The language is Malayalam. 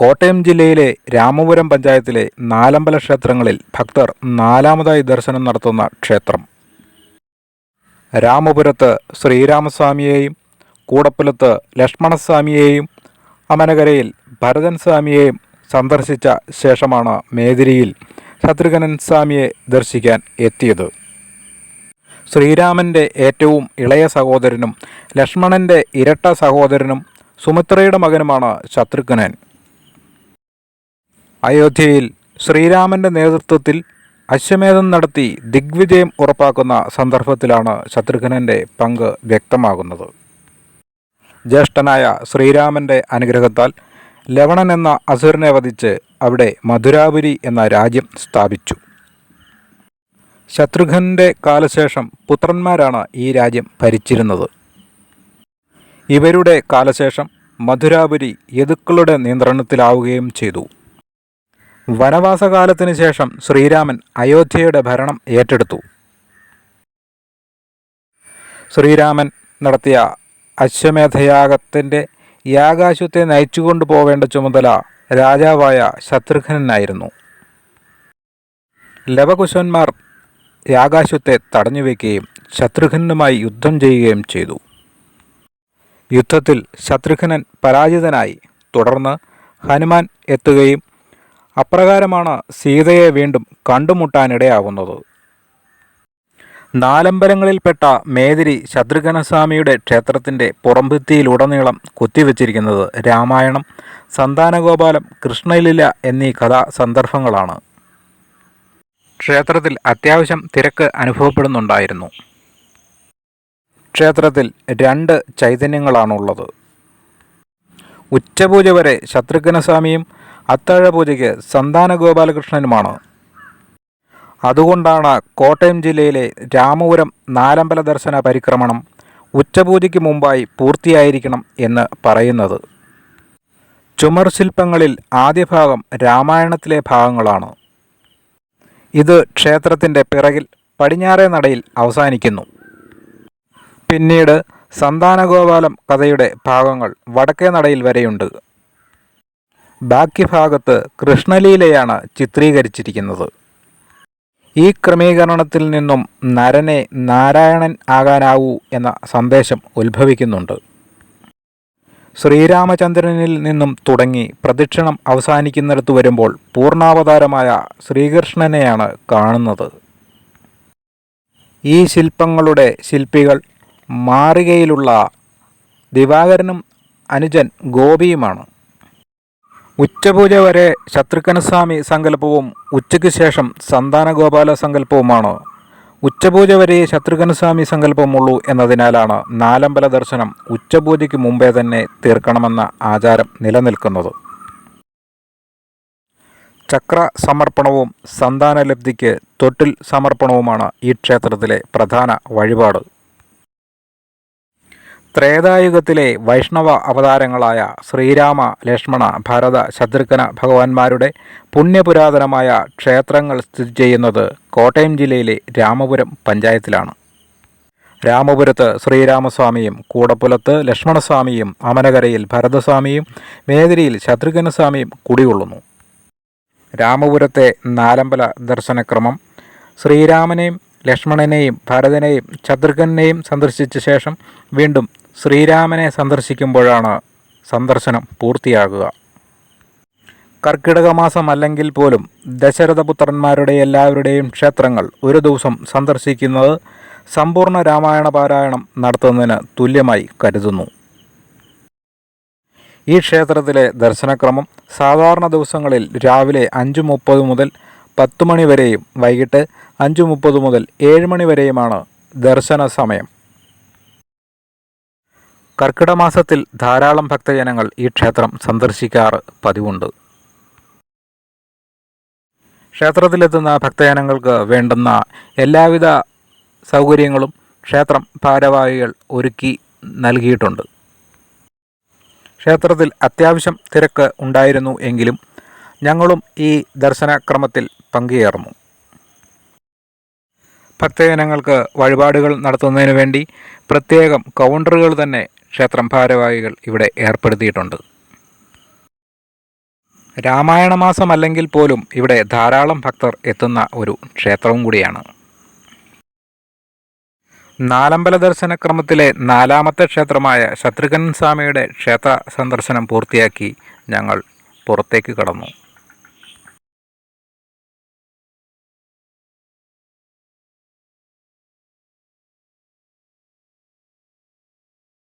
കോട്ടയം ജില്ലയിലെ രാമപുരം പഞ്ചായത്തിലെ നാലമ്പല ക്ഷേത്രങ്ങളിൽ ഭക്തർ നാലാമതായി ദർശനം നടത്തുന്ന ക്ഷേത്രം. രാമപുരത്ത് ശ്രീരാമസ്വാമിയെയും കൂടപ്പുലത്ത് ലക്ഷ്മണസ്വാമിയെയും അമനകരയിൽ ഭരതൻ സ്വാമിയെയും സന്ദർശിച്ച ശേഷമാണ് മേതിരിയിൽ ശത്രുഘ്നൻ സ്വാമിയെ ദർശിക്കാൻ എത്തിയത്. ശ്രീരാമന്റെ ഏറ്റവും ഇളയ സഹോദരനും ലക്ഷ്മണന്റെ ഇരട്ട സഹോദരനും സുമിത്രയുടെ മകനുമാണ് ശത്രുഘ്നൻ. അയോധ്യയിൽ ശ്രീരാമന്റെ നേതൃത്വത്തിൽ അശ്വമേധം നടത്തി ദിഗ്വിജയം ഉറപ്പാക്കുന്ന സന്ദർഭത്തിലാണ് ശത്രുഘ്നന്റെ പങ്ക് വ്യക്തമാകുന്നത്. ജ്യേഷ്ഠനായ ശ്രീരാമന്റെ അനുഗ്രഹത്താൽ ലവണൻ എന്ന അസുരനെ വധിച്ച് അവിടെ മധുരാപുരി എന്ന രാജ്യം സ്ഥാപിച്ചു. ശത്രുഘ്നന്റെ കാലശേഷം പുത്രന്മാരാണ് ഈ രാജ്യം ഭരിച്ചിരുന്നത്. ഇവരുടെ കാലശേഷം മധുരാപുരി യദുക്കളുടെ നിയന്ത്രണത്തിലാവുകയും ചെയ്തു. വനവാസകാലത്തിന് ശേഷം ശ്രീരാമൻ അയോധ്യയുടെ ഭരണം ഏറ്റെടുത്തു. ശ്രീരാമൻ നടത്തിയ അശ്വമേധയാഗത്തിന്റെ യാഗാശുത്തെ നയിച്ചുകൊണ്ടു പോവേണ്ട ചുമതല രാജാവായ ശത്രുഘ്നായിരുന്നു ലവകുശന്മാർ യാഗാശുത്തെ തടഞ്ഞുവെക്കുകയും ശത്രുഘ്നുമായി യുദ്ധം ചെയ്യുകയും ചെയ്തു. യുദ്ധത്തിൽ ശത്രുഘ്നൻ പരാജിതനായി. തുടർന്ന് ഹനുമാൻ എത്തുകയും അപ്രകാരമാണ് സീതയെ വീണ്ടും കണ്ടുമുട്ടാനിടയാകുന്നത്. നാലമ്പലങ്ങളിൽപ്പെട്ട മേതിരി ശത്രുഘ്നസ്വാമിയുടെ ക്ഷേത്രത്തിന്റെ പുറംഭിത്തിയിലുടനീളം കുത്തിവെച്ചിരിക്കുന്നത് രാമായണം സന്താനഗോപാലം കൃഷ്ണലീല എന്നീ കഥാ സന്ദർഭങ്ങളാണ് ക്ഷേത്രത്തിൽ അത്യാവശ്യം തിരക്ക് അനുഭവപ്പെടുന്നുണ്ടായിരുന്നു. ക്ഷേത്രത്തിൽ രണ്ട് ചൈതന്യങ്ങളാണുള്ളത്. ഉച്ചപൂജ വരെ ശത്രുഘ്നസ്വാമിയും അത്താഴപൂജയ്ക്ക് സന്താന ഗോപാലകൃഷ്ണനുമാണ് അതുകൊണ്ടാണ് കോട്ടയം ജില്ലയിലെ രാമപുരം നാലമ്പല ദർശന പരിക്രമണം ഉച്ചപൂജയ്ക്ക് മുമ്പായി പൂർത്തിയായിരിക്കണം എന്ന് പറയുന്നത്. ചുമർ ശില്പങ്ങളിൽ ആദ്യ ഭാഗം രാമായണത്തിലെ ഭാഗങ്ങളാണ്. ഇത് ക്ഷേത്രത്തിന്റെ പിറകിൽ പടിഞ്ഞാറേ നടയിൽ അവസാനിക്കുന്നു. പിന്നീട് സന്താനഗോപാലം കഥയുടെ ഭാഗങ്ങൾ വടക്കേ നടയിൽ വരെയുണ്ട്. ബാക്കി ഭാഗത്ത് കൃഷ്ണലീലയാണ് ചിത്രീകരിച്ചിരിക്കുന്നത്. ഈ ക്രമീകരണത്തിൽ നിന്നും നരനെ നാരായണൻ ആകാനാവൂ എന്ന സന്ദേശം ഉത്ഭവിക്കുന്നുണ്ട്. ശ്രീരാമചന്ദ്രനിൽ നിന്നും തുടങ്ങി പ്രദക്ഷിണം അവസാനിക്കുന്നിടത്ത് വരുമ്പോൾ പൂർണാവതാരമായ ശ്രീകൃഷ്ണനെയാണ് കാണുന്നത്. ഈ ശില്പങ്ങളുടെ ശില്പികൾ മാറികയിലുള്ള ദിവാകരനും അനുജൻ ഗോപിയുമാണ്. ഉച്ചപൂജ വരെ ശത്രുഘ്നസ്വാമി സങ്കല്പവും ഉച്ചയ്ക്ക് ശേഷം സന്താനഗോപാല സങ്കല്പവുമാണ്. ഉച്ചപൂജ വരെ ശത്രുഘ്നസ്വാമി സങ്കല്പമുള്ളൂ എന്നതിനാലാണ് നാലമ്പല ദർശനം ഉച്ചപൂജയ്ക്ക് മുമ്പേ തന്നെ തീർക്കണമെന്ന ആചാരം നിലനിൽക്കുന്നത്. ചക്ര സമർപ്പണവും സന്താനലബ്ധിക്ക് തൊട്ടിൽ സമർപ്പണവുമാണ് ഈ ക്ഷേത്രത്തിലെ പ്രധാന വഴിപാട്. ത്രേതായുഗത്തിലെ വൈഷ്ണവ അവതാരങ്ങളായ ശ്രീരാമ ലക്ഷ്മണ ഭരത ശത്രുഘ്ന ഭഗവാന്മാരുടെ പുണ്യപുരാതനമായ ക്ഷേത്രങ്ങൾ സ്ഥിതി ചെയ്യുന്നത് കോട്ടയം ജില്ലയിലെ രാമപുരം പഞ്ചായത്തിലാണ്. രാമപുരത്ത് ശ്രീരാമസ്വാമിയും കൂടപ്പുലത്ത് ലക്ഷ്മണസ്വാമിയും അമനകരയിൽ ഭരതസ്വാമിയും മേതിരിയിൽ ശത്രുഘ്നസ്വാമിയും കുടികൊള്ളുന്നു. രാമപുരത്തെ നാലമ്പല ദർശനക്രമം ശ്രീരാമനെയും ലക്ഷ്മണനെയും ഭരതനെയും ശത്രുഘ്നെയും സന്ദർശിച്ച ശേഷം വീണ്ടും ശ്രീരാമനെ സന്ദർശിക്കുമ്പോഴാണ് സന്ദർശനം പൂർത്തിയാകുക. കർക്കിടക മാസം അല്ലെങ്കിൽ പോലും ദശരഥപുത്രന്മാരുടെ എല്ലാവരുടെയും ക്ഷേത്രങ്ങൾ ഒരു ദിവസം സന്ദർശിക്കുന്നത് സമ്പൂർണ രാമായണ പാരായണം നടത്തുന്നതിന് തുല്യമായി കരുതുന്നു. ഈ ക്ഷേത്രത്തിലെ ദർശനക്രമം സാധാരണ ദിവസങ്ങളിൽ രാവിലെ അഞ്ച് മുപ്പത് മുതൽ പത്ത് മണി വരെയും വൈകിട്ട് അഞ്ച് മുപ്പത് മുതൽ ഏഴ് മണി വരെയുമാണ് ദർശന സമയം. കർക്കിടക മാസത്തിൽ ധാരാളം ഭക്തജനങ്ങൾ ഈ ക്ഷേത്രം സന്ദർശിക്കാറ് പതിവുണ്ട്. ക്ഷേത്രത്തിലെത്തുന്ന ഭക്തജനങ്ങൾക്ക് വേണ്ടുന്ന എല്ലാവിധ സൗകര്യങ്ങളും ക്ഷേത്രം ഭാരവാഹികൾ ഒരുക്കി നൽകിയിട്ടുണ്ട്. ക്ഷേത്രത്തിൽ അത്യാവശ്യം തിരക്ക് ഉണ്ടായിരുന്നു എങ്കിലും ഞങ്ങളും ഈ ദർശനക്രമത്തിൽ പങ്കുചേർന്നു. ഭക്തജനങ്ങൾക്ക് വഴിപാടുകൾ നടത്തുന്നതിന് വേണ്ടി പ്രത്യേകം കൗണ്ടറുകൾ തന്നെ ക്ഷേത്രം ഭാരവാഹികൾ ഇവിടെ ഏർപ്പെടുത്തിയിട്ടുണ്ട്. രാമായണ മാസമല്ലെങ്കിൽ പോലും ഇവിടെ ധാരാളം ഭക്തർ എത്തുന്ന ഒരു ക്ഷേത്രവും കൂടിയാണ്. നാലമ്പല ദർശനക്രമത്തിലെ നാലാമത്തെ ക്ഷേത്രമായ ശത്രുഘ്നൻ സ്വാമിയുടെ ക്ഷേത്ര സന്ദർശനം പൂർത്തിയാക്കി ഞങ്ങൾ പുറത്തേക്ക് കടന്നു.